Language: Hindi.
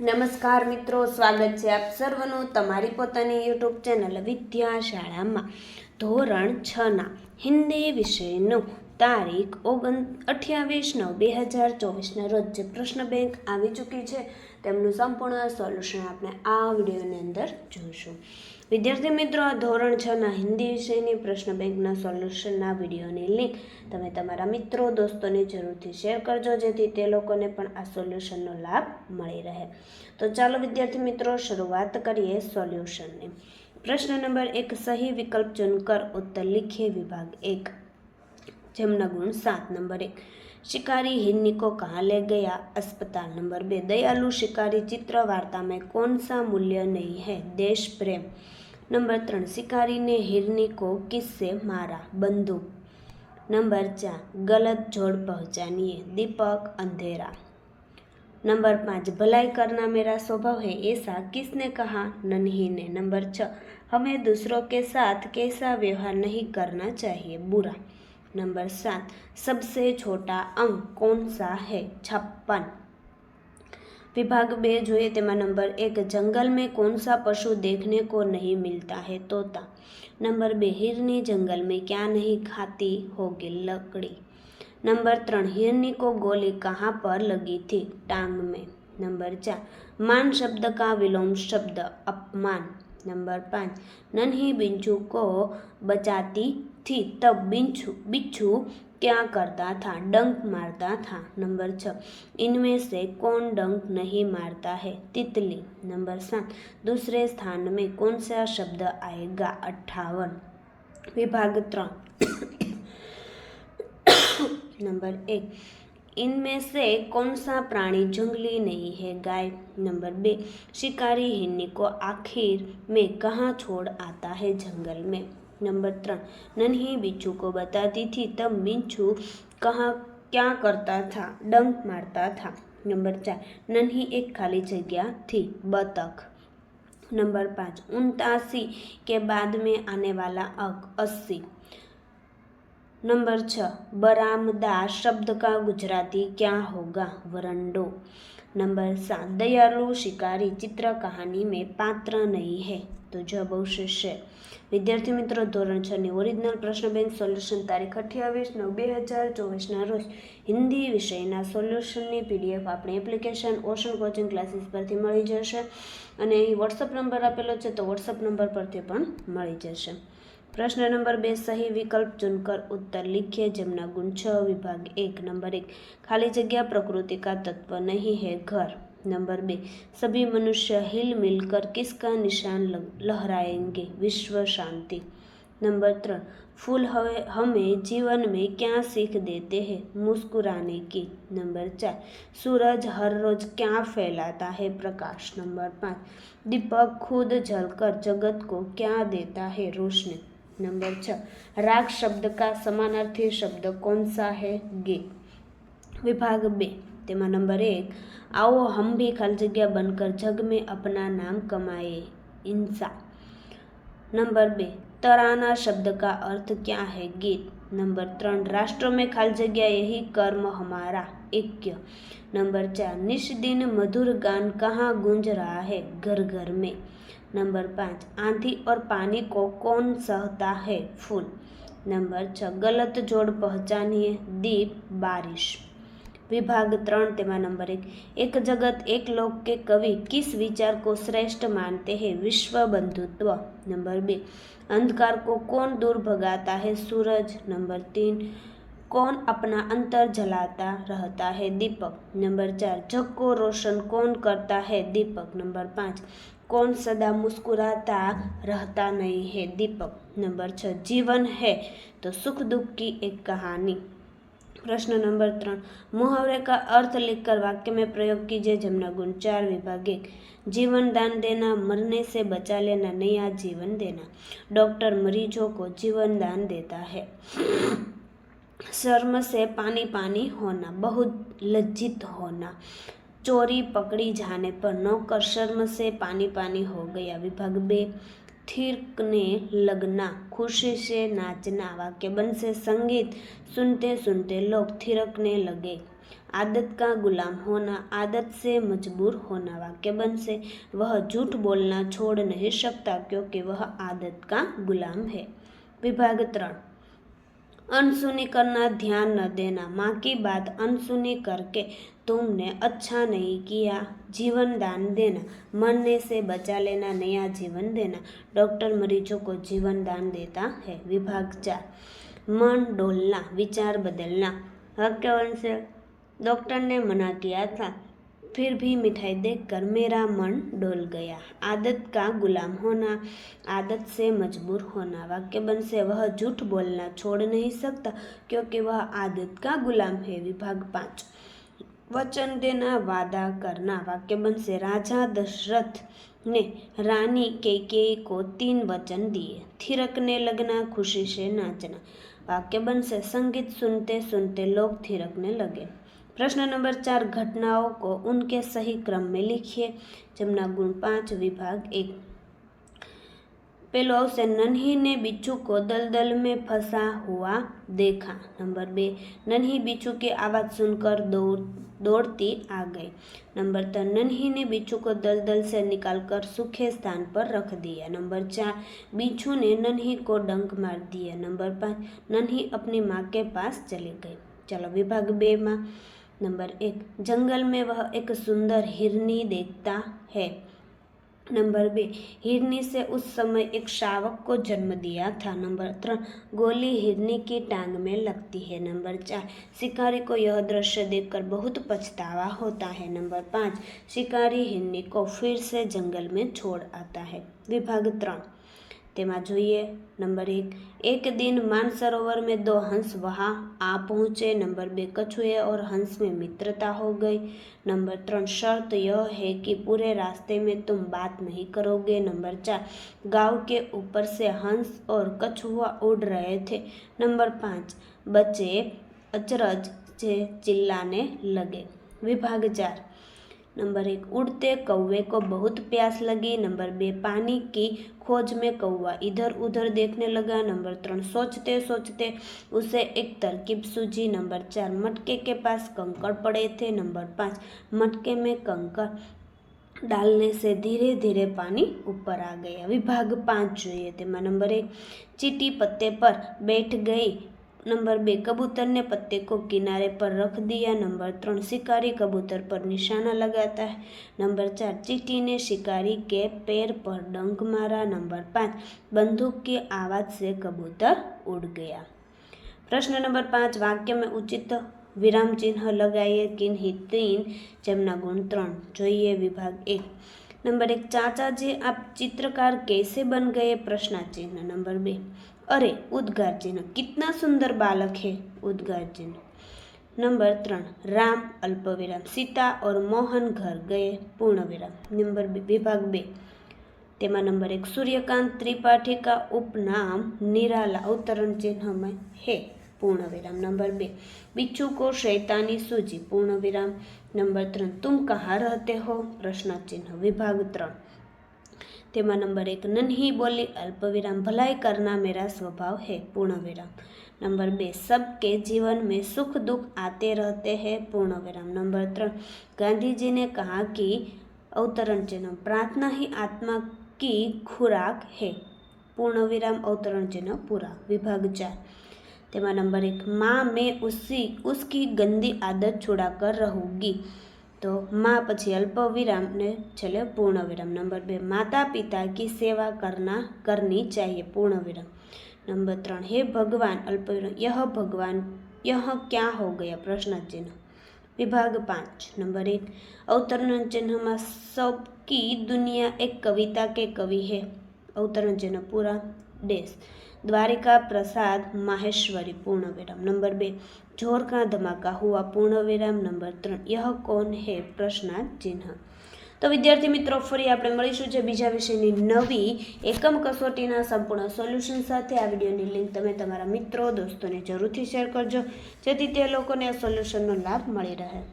નમસ્કાર મિત્રો, સ્વાગત છે આપ સર્વનું તમારી પોતાની યુટ્યુબ ચેનલ વિદ્યાશાળામાં. ધોરણ છના હિન્દી વિષયનું તારીખ ઓગણ અઠ્યાવીસ નવ બે હજાર ચોવીસના રોજ પ્રશ્ન બેંક આવી ચૂકી છે. તેમનું સંપૂર્ણ સોલ્યુશન આપણે આ વિડીયોની અંદર જોઈશું. વિદ્યાર્થી મિત્રો ધોરણ છના હિન્દી વિષયની પ્રશ્ન બેંકના સોલ્યુશનના વિડીયોની લિંક તમે તમારા મિત્રો, દોસ્તોને જરૂરથી શેર કરજો, જેથી તે લોકોને પણ આ સોલ્યુશનનો લાભ મળી રહે. તો ચાલો વિદ્યાર્થી મિત્રો, શરૂઆત કરીએ સોલ્યુશનની. પ્રશ્ન નંબર એક, સહી વિકલ્પ ચૂનકર ઉત્તર લિખે વિભાગ એક. જેમના ગુણ સાત. નંબર એક शिकारी हिरनी को कहाँ ले गया? अस्पताल नंबर बे दयालु शिकारी चित्र वार्ता में कौन सा मूल्य नहीं है? देश प्रेम। नंबर तीन, शिकारी ने हिरनी को किससे मारा? बंदूक। नंबर चार, गलत जोड़ पहचानिए। दीपक अंधेरा। नंबर पाँच, भलाई करना मेरा स्वभाव है, ऐसा किसने कहा? नन्ही ने। नंबर छः, हमें दूसरों के साथ कैसा व्यवहार नहीं करना चाहिए? बुरा। नंबर सात सबसे छोटा अंक कौन सा है छप्पन विभाग बे જોઈએ તેમાં નંબર એક जंगल में कौन सा पशु देखने को नहीं मिलता है तोता नंबर बे हिरनी जंगल में क्या नहीं खाती होगी लकड़ी नंबर त्रण हिरनी को गोली कहाँ पर लगी थी टांग में नंबर चार मान शब्द का विलोम शब्द अपमान नंबर पाँच नन्ही बिच्छू को बचाती थी, तब बिच्छू बिच्छू क्या करता था? डंक मारता था। नंबर छः, इनमें से कौन डंक नहीं मारता है? तितली। नंबर सात, दूसरे स्थान में कौन सा शब्द आएगा? अट्ठावन। विभाग त्रण। नंबर एक, इनमें से कौन सा प्राणी जंगली नहीं है? गाय। नंबर बे, शिकारी हिरनी को आखिर में कहाँ छोड़ आता है? जंगल में। नंबर त्रण नन्ही बिच्छू को बताती थी तब बिच्छू कहाँ क्या करता था डंक मारता था नंबर चार नन्ही एक खाली जगह थी बतख नंबर पाँच उनतासी के बाद में आने वाला अंक अस्सी नंबर छः बरामदा शब्द का गुजराती क्या होगा वरंडो नंबर सात दयालु शिकारी चित्र कहानी में पात्र नहीं है તો જવાબ અવશેષ છે વિદ્યાર્થી મિત્રો, ધોરણ છની ઓરિજિનલ પ્રશ્ન બેંક સોલ્યુશન તારીખ અઠ્યાવીસ નવ બે હજાર ચોવીસના રોજ હિન્દી વિષયના સોલ્યુશનની પીડીએફ આપણી એપ્લિકેશન ઓશન કોચિંગ ક્લાસીસ પરથી મળી જશે. અને અહીં વોટ્સઅપ નંબર આપેલો છે, તો વોટ્સઅપ નંબર પરથી પણ મળી જશે. પ્રશ્ન નંબર બે, સહી વિકલ્પ ચૂનકર ઉત્તર લીખીએ, જેમના ગુણ છ, વિભાગ એક, નંબર એક. ખાલી જગ્યા પ્રકૃતિકા તત્વ નહીં, હે ઘર. नंबर बे सभी मनुष्य हिल मिलकर किसका निशान लहराएँगे? विश्व शांति। नंबर तीन फूल हमें जीवन में क्या सीख देते हैं? मुस्कुराने की। नंबर चार, सूरज हर रोज क्या फैलाता है? प्रकाश। नंबर पाँच, दीपक खुद जलकर जगत को क्या देता है? रोशनी। नंबर छः राग शब्द का समानार्थी शब्द कौन सा है? गे। विभाग बे તેમાં નંબર એક आओ हम भी खाली जगह बनकर जग में अपना नाम कमाए इंसा नंबर बे तराना शब्द का अर्थ क्या है गीत नंबर ત્રણ राष्ट्र में खाली जगह यही कर्म हमारा ऐक्य नंबर चार निष्दिन मधुर गान कहाँ गूंज रहा है घर घर में नंबर पाँच आंधी और पानी को कौन सहता है फूल नंबर छः गलत जोड़ पहचानिए दीप बारिश विभाग ત્રણ તેમાં નંબર એક એક जगत एक लोक के कवि किस विचार को श्रेष्ठ मानते हैं विश्व बंधुत्व नंबर बे अंधकार को कौन दूर भगाता है सूरज नंबर तीन कौन अपना अंतर जलाता रहता है दीपक नंबर चार जग को रोशन कौन करता है दीपक नंबर पाँच कौन सदा मुस्कुराता रहता नहीं है दीपक नंबर छः जीवन है तो सुख दुख की एक कहानी प्रश्न नंबर त्रण मुहावरे का अर्थ लिखकर वाक्य में प्रयोग कीजिए जमुना गुण, चार विभाग एक जीवन दान देना, मरने से बचा लेना, नया जीवन देना। डॉक्टर मरीजों को जीवन दान देता है। शर्म से पानी पानी होना, बहुत लज्जित होना। चोरी पकड़ी जाने पर नौकर शर्म से पानी पानी हो गया, विभाग बे। थिरकने लगना, खुशी से नाचना, वाक्य बन से संगीत सुनते सुनते लोग थिरकने लगे। आदत का गुलाम होना, आदत से मजबूर होना, वाक्य बन से वह झूठ बोलना छोड़ नहीं सकता क्योंकि वह आदत का गुलाम है। विभाग त्रण, अनसुनी करना, ध्यान न देना। माँ की बात अनसुनी करके तुमने अच्छा नहीं किया, जीवन दान देना। मरने से बचा लेना, नया जीवन देना। डॉक्टर मरीजों को जीवन दान देता है, विभाग चार। मन डोलना, विचार बदलना। वाक्यवंश से डॉक्टर ने मना किया था, फिर भी मिठाई देखकर मेरा मन डोल गया। आदत का गुलाम होना, आदत से मजबूर होना। वाक्य बन से वह झूठ बोलना छोड़ नहीं सकता, क्योंकि वह आदत का गुलाम है, विभाग पाँच। वचन देना वादा करना वाक्य बन से राजा दशरथ ने रानी केकेई को तीन वचन दिए थिरकने लगना खुशी से नाचना वाक्य बन से संगीत सुनते सुनते लोग थिरकने लगे प्रश्न नंबर चार घटनाओं को उनके सही क्रम में लिखिए जमुना गुण पाँच विभाग एक से नन्ही ने बिच्छू को दलदल में फंसा हुआ देखा। नंबर बे, नन्ही बिच्छू की आवाज़ सुनकर दौड़, दौड़ती आ गई। नंबर तीन, नन्ही ने बिच्छू को दलदल से निकालकर सूखे स्थान पर रख दिया। नंबर चार, बिच्छू ने नन्ही को डंक मार दिया। नंबर पाँच, नन्ही अपनी माँ के पास चली गई। चलो विभाग बे में। नंबर एक, जंगल में वह एक सुंदर हिरनी देखता है। नंबर बे, हिरनी से उस समय एक शावक को जन्म दिया था। नंबर तीन, गोली हिरनी की टांग में लगती है। नंबर चार, शिकारी को यह दृश्य देखकर बहुत पछतावा होता है। नंबर पाँच, शिकारी हिरनी को फिर से जंगल में छोड़ आता है। विभाग त्रण તેમાં જોઈએ નંબર એક एक दिन मानसरोवर में दो हंस वहाँ आ पहुँचे नंबर बे कछुए और हंस में मित्रता हो गई नंबर तीन शर्त यह है कि पूरे रास्ते में तुम बात नहीं करोगे नंबर चार गांव के ऊपर से हंस और कछुआ उड़ रहे थे नंबर पाँच बच्चे अचरज से चिल्लाने लगे विभाग चार नंबर एक उड़ते कौवे को बहुत प्यास लगी नंबर बे पानी की खोज में कौवा इधर उधर देखने लगा नंबर तीन सोचते सोचते उसे एक तरकीब सूझी नंबर चार मटके के पास कंकड़ पड़े थे नंबर पाँच मटके में कंकड़ डालने से धीरे धीरे पानी ऊपर आ गया विभाग पाँच જોઈએ તેમાં નંબર એક ચીટી पत्ते पर बैठ गई नंबर बे कबूतर ने पत्ते को किनारे पर रख दिया नंबर तीन शिकारी कबूतर पर निशाना लगाता है नंबर चार चीटी ने शिकारी के पैर पर डंक मारा नंबर पाँच बंदूक की आवाज़ से कबूतर उड़ गया प्रश्न नंबर पाँच वाक्य में उचित विराम चिन्ह लगाइए किन्हीं तीन जमना गुण त्रण જોઈએ विभाग एक नंबर एक चाचा जी आप चित्रकार कैसे बन गए प्रश्नाचिन्ह नंबर अरे उद्गार चिन्ह कितना सुंदर बालक है उद्गार चिन्ह नंबर त्रण, राम अल्प विराम सीता और मोहन घर गए पूर्ण विराम नंबर विभाग बे। तेमा नंबर एक, सूर्यकांत त्रिपाठी का उपनाम निराला अवतरण चिन्ह में है पूर्ण विराम नंबर बे, बिच्छू को शैतानी सूजी पूर्ण विराम नंबर त्रण, तुम कहाँ रहते हो प्रश्न चिन्ह विभाग त्रण तिमा नंबर एक એક बोली अल्प विराम भलाई करना मेरा स्वभाव है पूर्ण विराम नंबर બે सबके जीवन में सुख दुख आते रहते हैं पूर्ण विराम नंबर तौ गांधी जी ने कहा कि अवतरण चिन्ह प्रार्थना ही आत्मा की खुराक है। पूर्ण विराम अवतरण चिन्ह पूरा, विभाग चार। तिमा नंबर एक, माँ માં મેં उसकी गंदी आदत छुड़ा कर रहूँगी। तो माँ पी अल्प विराम ने छे पूर्ण विराम नंबर बे माता पिता की सेवा करना करनी चाहिए पूर्ण विराम नंबर त्रण हे भगवान अल्प विराम यह भगवान यह क्या हो गया प्रश्न चिन्ह विभाग पाँच नंबर एक अवतरण चिन्ह में सबकी दुनिया एक कविता के कवि है अवतरण चिन्ह ડેસ દ્વારિકા પ્રસાદ માહેશ્વરી પૂર્ણ વિરામ નંબર બે જોર કા ધમાકા, હુઆ પૂર્ણ વિરામ નંબર ત્રણ, યહ કોન હે પ્રશ્નાર્થ ચિહ્ન. તો વિદ્યાર્થી મિત્રો, ફરી આપણે મળીશું જે બીજા વિષયની નવી એકમ કસોટીના સંપૂર્ણ સોલ્યુશન સાથે. આ વિડીયોની લિંક તમે તમારા મિત્રો, દોસ્તોને જરૂરથી શેર કરજો, જેથી તે લોકોને આ સોલ્યુશનનો લાભ મળી રહે.